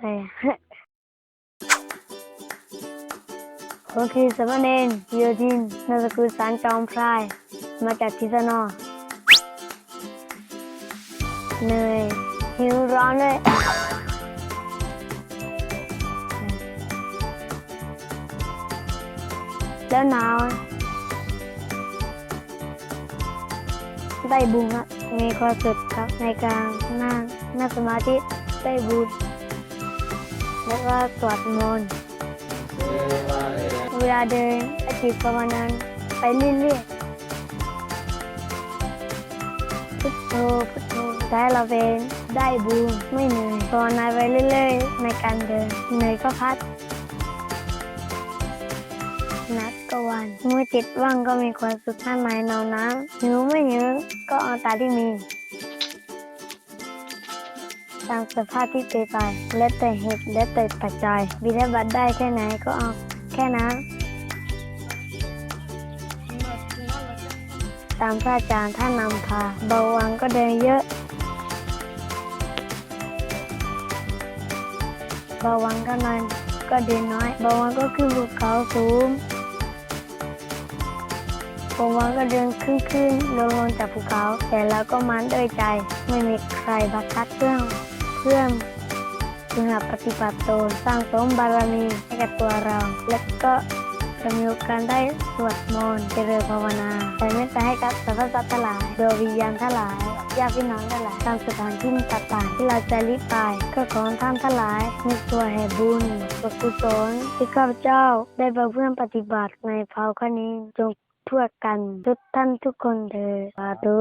อะไรผมคือสามเณรโยธินนามสกุลสารจอมพราย มาจากทิศนอเหนื่อยหิวร้อนด้วยแล้วหนาวได้บุญมีความสุขครับในการนั่งนั่งสมาธิได้บุญ แล้วก็สวดมนต์เวลาเดินอาจิตภาวนาไปเรื่อยๆพุทโธพุทโธแต่เราเป็นได้บุญไม่เหนื่อยภาวนาไปเรื่อยๆ ในการเดินเหนื่อยก็พักนัดก็วันเมื่อจิตว่างก็มีความสุขข้างในนอนน้ำหิวไม่หิวก็เอาตาที่มี ตามสภาพที่เป็นไป และแต่เหตุและแต่ปัจจัย บิดาบัตได้แค่ไหนก็เอาแค่นั้น ตามพระอาจารย์ท่านนำพา เบาหวังก็เดินเยอะเบาหวังก็นอนก็เดินน้อยเบาหวังก็ขึ้นภูเขาสูงผมว่าก็เดินขึ้นขึ้นลงลงจากภูเขา แต่เราก็มันด้วยใจ ไม่มีใครบังคับเพื่อน เพื่อนจึงหาปฏิบัติตนสร้างสมบารมีให้กับตัวเรา และก็จะมีโอกาสได้สวดมนต์เจริญภาวนาแต่เมตตาให้กับสรรพสัตว์ทั้งหลายดวงวิญญาณทั้งหลายญาติพี่น้องทั้งหลายตามสถานที่ต่างๆที่เราจะรีบไปก็ขอท่านทั้งหลายมีตัวแห่บุญบกุศลที่ข้าพเจ้าได้บำเพ็ญปฏิบัติในภาวะนี้จงทั่วกันทุกท่านทุกคนเถิดสาธุ